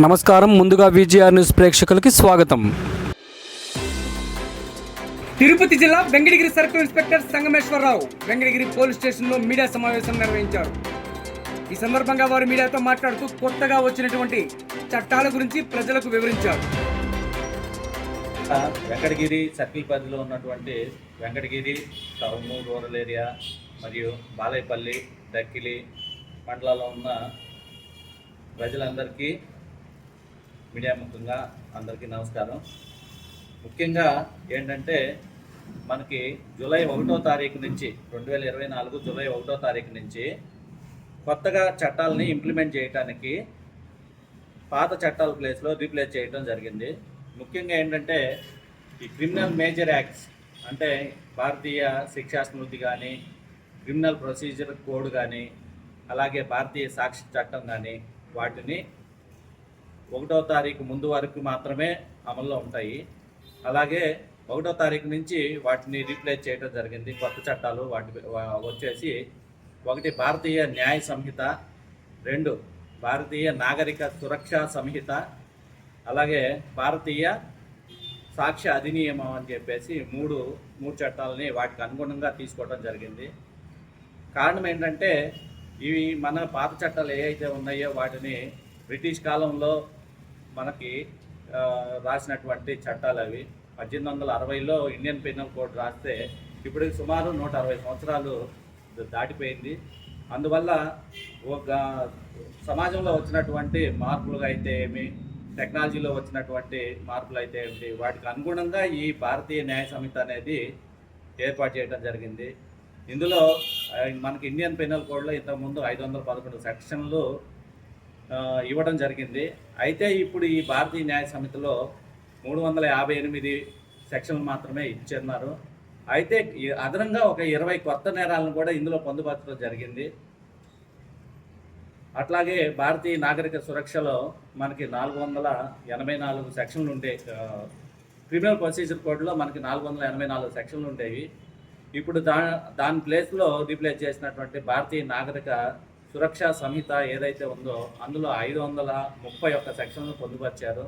నమస్కారం. ముందుగా VGR news ప్రేక్షకులకి స్వాగతం. తిరుపతి జిల్లా Venkatagiri circle inspector Sangameswara Rao Venkatagiri police స్టేషన్లో మీడియా సమావేశం నిర్వహించారు. ఈ సందర్భంగా వారు మీడియాతో మాట్లాడుతూ కొత్తగా వచ్చినటువంటి చట్టాల గురించి ప్రజలకు వివరించారు. వెంకటగిరి సర్కిల్ పరిధిలో ఉన్నటువంటి వెంకటగిరి టౌన్ రూరల్ ఏరియా మరియు బాలయపల్లి దక్కిలి మండలాల్లో ఉన్న ప్రజలందరికీ మీడియా ముఖంగా అందరికీ నమస్కారం. ముఖ్యంగా ఏంటంటే మనకి జూలై ఒకటో తారీఖు నుంచి రెండు వేల ఇరవై నాలుగు జూలై ఒకటో తారీఖు నుంచి కొత్తగా చట్టాలని ఇంప్లిమెంట్ చేయడానికి పాత చట్టాల ప్లేస్లో రీప్లేస్ చేయడం జరిగింది. ముఖ్యంగా ఏంటంటే ఈ క్రిమినల్ మేజర్ యాక్ట్స్ అంటే భారతీయ శిక్షా స్మృతి కానీ క్రిమినల్ ప్రొసీజర్ కోడ్ కానీ అలాగే భారతీయ సాక్షి చట్టం కానీ వాటిని ఒకటో తారీఖు ముందు వరకు మాత్రమే అమల్లో ఉంటాయి. అలాగే ఒకటో తారీఖు నుంచి వాటిని రీప్లేస్ చేయడం జరిగింది. కొత్త చట్టాలు వాటి వచ్చేసి ఒకటి భారతీయ న్యాయ సంహిత రెండు భారతీయ నాగరిక సురక్షా సంహిత అలాగే భారతీయ సాక్ష్య అధినియమం అని చెప్పేసి మూడు మూడు చట్టాలని వాటికి అనుగుణంగా తీసుకోవడం జరిగింది. కారణం ఏంటంటే ఇవి మన పాత చట్టాలు ఏవైతే ఉన్నాయో వాటిని బ్రిటిష్ కాలంలో మనకి రాసినటువంటి చట్టాలు అవి. పద్దెనిమిది వందల అరవైలో ఇండియన్ పెనల్ కోడ్ రాస్తే ఇప్పుడు సుమారు నూట అరవై సంవత్సరాలు దాటిపోయింది. అందువల్ల ఒక సమాజంలో వచ్చినటువంటి మార్పులు అయితే ఏమి టెక్నాలజీలో వచ్చినటువంటి మార్పులు అయితే ఏమిటి వాటికి అనుగుణంగా ఈ భారతీయ న్యాయ సంహిత అనేది ఏర్పాటు చేయడం జరిగింది. ఇందులో మనకి ఇండియన్ పెనల్ కోడ్లో ఇంతకుముందు ఐదు వందల పదకొండు సెక్షన్లు ఇవ్వడం జరిగింది. అయితే ఇప్పుడు ఈ భారతీయ న్యాయ సమితిలో మూడు వందల యాభై ఎనిమిది సెక్షన్లు మాత్రమే ఇచ్చేన్నారు అయితే అదనంగా ఒక ఇరవై కొత్త నేరాలను కూడా ఇందులో పొందుపరచడం జరిగింది. అట్లాగే భారతీయ నాగరిక సురక్షలో మనకి నాలుగు వందల ఎనభై నాలుగు సెక్షన్లు ఉండే క్రిమినల్ ప్రొసీజర్ కోడ్లో మనకి నాలుగు వందల ఎనభై నాలుగు సెక్షన్లు ఉండేవి. ఇప్పుడు దా దాని ప్లేస్లో రీప్లేస్ చేసినటువంటి భారతీయ నాగరిక సురక్షా సంహిత ఏదైతే ఉందో అందులో ఐదు వందల ముప్పై ఒక్క సెక్షన్లు పొందుపరిచారు.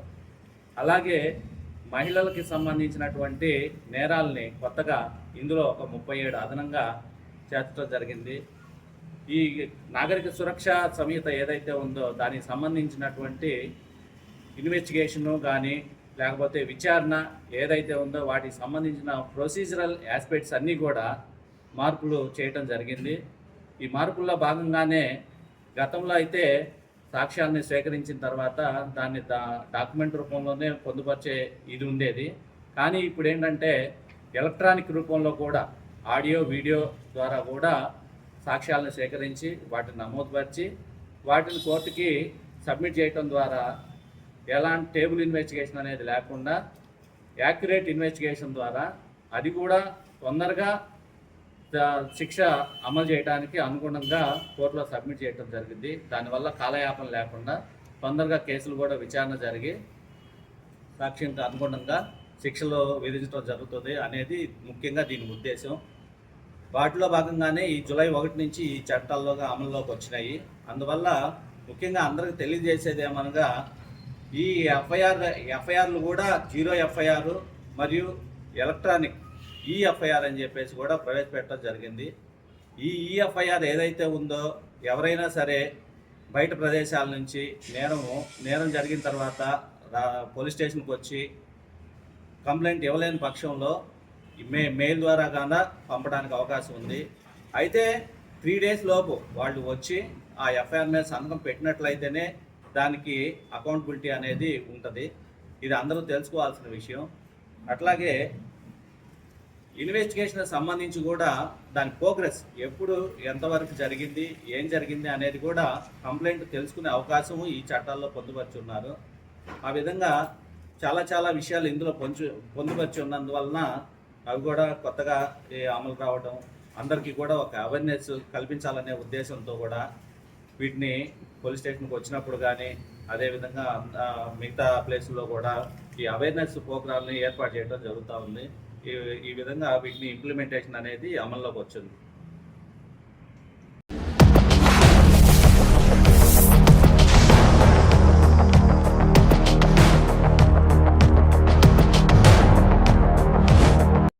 అలాగే మహిళలకి సంబంధించినటువంటి నేరాలని కొత్తగా ఇందులో ఒక ముప్పై ఏడు అదనంగా చేర్చడం జరిగింది. ఈ నాగరిక సురక్ష సంహిత ఏదైతే ఉందో దానికి సంబంధించినటువంటి ఇన్వెస్టిగేషను కానీ లేకపోతే విచారణ ఏదైతే ఉందో వాటికి సంబంధించిన ప్రొసీజరల్ ఆస్పెక్ట్స్ అన్నీ కూడా మార్పులు చేయటం జరిగింది. ఈ మార్పుల్లో భాగంగానే గతంలో అయితే సాక్ష్యాన్ని సేకరించిన తర్వాత దాన్ని దా డాక్యుమెంట్ రూపంలోనే పొందుపరిచే ఇది ఉండేది. కానీ ఇప్పుడు ఏంటంటే ఎలక్ట్రానిక్ రూపంలో కూడా ఆడియో వీడియో ద్వారా కూడా సాక్ష్యాలను సేకరించి వాటిని నమోదుపరిచి వాటిని కోర్టుకి సబ్మిట్ చేయటం ద్వారా ఎలాంటి టేబుల్ ఇన్వెస్టిగేషన్ అనేది లేకుండా యాక్యురేట్ ఇన్వెస్టిగేషన్ ద్వారా అది కూడా తొందరగా శిక్ష అమలు చేయడానికి అనుగుణంగా కోర్టులో సబ్మిట్ చేయడం జరిగింది. దానివల్ల కాలయాపన లేకుండా తొందరగా కేసులు కూడా విచారణ జరిగి సాక్ష్యంకి అనుగుణంగా శిక్షలు విధించడం జరుగుతుంది అనేది ముఖ్యంగా దీని ఉద్దేశం. వాటిలో భాగంగానే ఈ జూలై ఒకటి నుంచి ఈ చట్టాల్లోగా అమల్లోకి వచ్చినాయి. అందువల్ల ముఖ్యంగా అందరికి తెలియజేసేది ఏమనగా ఈ ఎఫ్ఐఆర్ ఎఫ్ఐఆర్లు కూడా జీరో ఎఫ్ఐఆర్ మరియు ఎలక్ట్రానిక్ ఈఎఫ్ఐఆర్ అని చెప్పేసి కూడా ప్రవేశపెట్టడం జరిగింది. ఈ ఈఎఫ్ఐఆర్ ఏదైతే ఉందో ఎవరైనా సరే బయట ప్రదేశాల నుంచి నేరము నేరం జరిగిన తర్వాత పోలీస్ స్టేషన్కి వచ్చి కంప్లైంట్ ఇవ్వలేని పక్షంలో మే మెయిల్ ద్వారా కాన పంపడానికి అవకాశం ఉంది. అయితే త్రీ డేస్ లోపు వాళ్ళు వచ్చి ఆ ఎఫ్ఐఆర్ మీద సంతకం పెట్టినట్లయితేనే దానికి అకౌంటబిలిటీ అనేది ఉంటుంది. ఇది అందరూ తెలుసుకోవాల్సిన విషయం. అట్లాగే ఇన్వెస్టిగేషన్ సంబంధించి కూడా దాని ప్రోగ్రెస్ ఎప్పుడు ఎంతవరకు జరిగింది ఏం జరిగింది అనేది కూడా కంప్లైంట్ తెలుసుకునే అవకాశం ఈ చట్టాల్లో పొందుపరుచున్నారు. ఆ విధంగా చాలా చాలా విషయాలు ఇందులో పొంచు పొందుపరిచి ఉన్నందువలన అవి కూడా కొత్తగా అమలు రావడం అందరికీ కూడా ఒక అవేర్నెస్ కల్పించాలనే ఉద్దేశంతో కూడా వీటిని పోలీస్ స్టేషన్కి వచ్చినప్పుడు కానీ అదేవిధంగా మిగతా ప్లేసుల్లో కూడా ఈ అవేర్నెస్ ప్రోగ్రాంని ఏర్పాటు చేయడం జరుగుతూ ఉంది. ఈ విధంగా వీటిని ఇంప్లిమెంటేషన్ అనేది అమల్లోకి వచ్చింది.